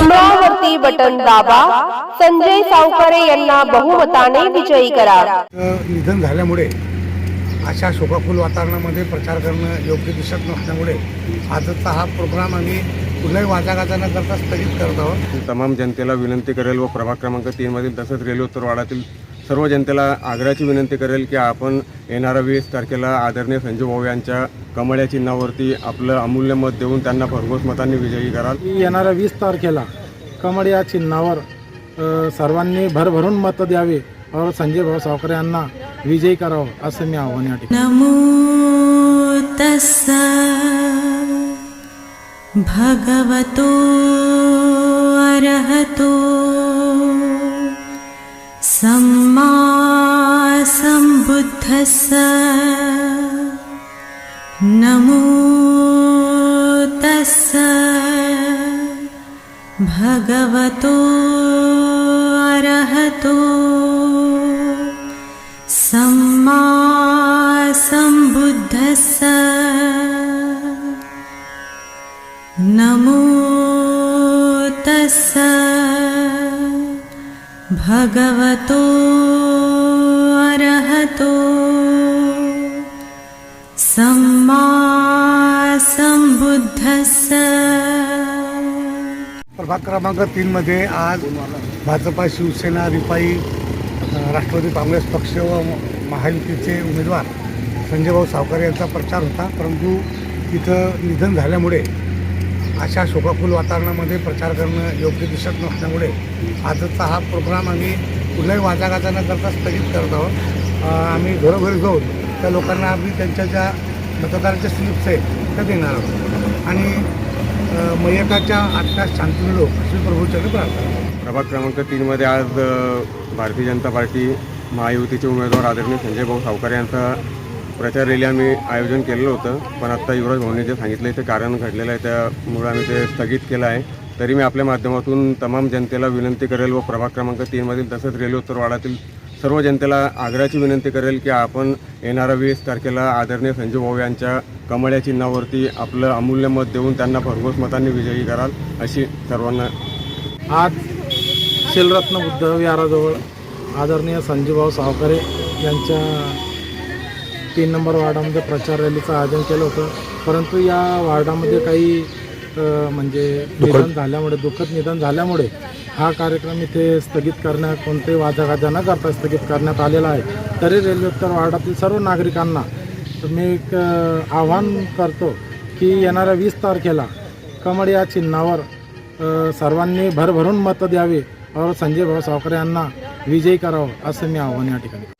कमळावरती button दाबा. संजय सावकारे यांना बहुमताने विजयी करा. निधन झाल्यामुळे अशा शोकाकुल वातावरणामध्ये प्रचार करणं योग्य दिसत नसल्यामुळे आजचा हा प्रोग्राम आम्ही पुन्हा वाजागाजा न करता स्थगित करत आहोत. तमाम जनतेला विनंती करेल व प्रभाग क्रमांक तीनमधील तसंच रेल्वे उत्तर वाडातील सर्व जनतेला आग्रहाची विनंती करेल की आपण येणाऱ्या वीस तारखेला आदरणीय संजू भाऊ यांच्या कमळ या चिन्हावरती आपलं अमूल्य मत देऊन त्यांना भरघोस मतांनी विजयी कराल. येणाऱ्या वीस तारखेला कमळ या चिन्हावर सर्वांनी भरभरून मतं द्यावे. और संजय भाऊ सावकर यांना विजयी करावं असं मी आव्हान या ठिकाणी नमो भगवतो अरहतो सम्मा सम्बुद्धस्स नमो तस्स भगवतो अरहतो सम्मा सम्बुद्धस्स नमो तस्स भगवतो अरहतो सम्मा सम्बुद्धस्स प्रभाग क्रमांक तीनमध्ये आज भाजपा शिवसेना रिपाई राष्ट्रवादी काँग्रेस पक्ष व महायुतीचे उमेदवार संजयभाऊ सावकार सावकर यांचा प्रचार होता. परंतु तिथं निधन झाल्यामुळे अशा शोकाकुल वातावरणामध्ये प्रचार करणं योग्य दिसत नसल्यामुळे आजचा हा प्रोग्राम आम्ही कुठल्याही वाजागाजा न करता स्थगित करत आहोत. आम्ही घरोघरी जाऊन त्या लोकांना आम्ही त्यांच्या ज्या मतदाराच्या स्लिप्स आहेत त्या देणार आहोत. आणि मयकाच्या मयताच्या आत्म्यास शांती लोक अशी प्रभूचरणी प्रार्थना प्रभाग क्रमांक तीनमध्ये आज भारतीय जनता पार्टी महायुतीचे उमेदवार आदरणीय संजय भाऊ सावकार यांचा प्रचार रॅली आम्ही आयोजन केलेलं होतं. पण आत्ता युवराज भाऊंनी जे सांगितलं ते कारण घडलेलं आहे त्यामुळे आम्ही ते स्थगित केलं आहे. तरी मी आपल्या माध्यमातून तमाम जनतेला विनंती करेल व प्रभाग क्रमांक तीनमधील तसंच रेल्वे उत्तरवाडातील सर्व जनतेला आग्रहाची विनंती करेल की आपण येणाऱ्या वीस तारखेला आदरणीय संजूभाऊ यांच्या कमळ्या चिन्हावरती आपलं अमूल्य मत देऊन त्यांना भरघोस मतांनी विजयी कराल अशी सर्वांना आज शिलरत्न बुद्ध विहाराजवळ आदरणीय संजूभाऊ सावकरे यांच्या तीन नंबर वार्डामध्ये प्रचार रॅलीचं आयोजन केलं होतं. परंतु या वार्डामध्ये काही म्हणजे निधन झाल्यामुळे दुःखद निधन झाल्यामुळे हा कार्यक्रम इथे स्थगित करण्यात कोणतेही वादागादा न करता स्थगित करण्यात आलेला आहे. तरी रेल्वे उत्तर वार्डातील सर्व नागरिकांना मी एक आव्हान करतो की येणाऱ्या वीस तारखेला कमळ या चिन्हावर सर्वांनी भरभरून मतं द्यावी. और संजय भाऊ सावकर यांना विजयी करावं असं मी आव्हान या ठिकाणी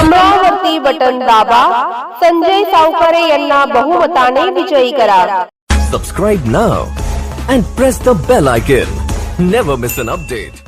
कमळावरती बटन दाबा संजय सावकारे यांना बहुमताने विजयी करा Subscribe now and press the bell icon. Never miss an update.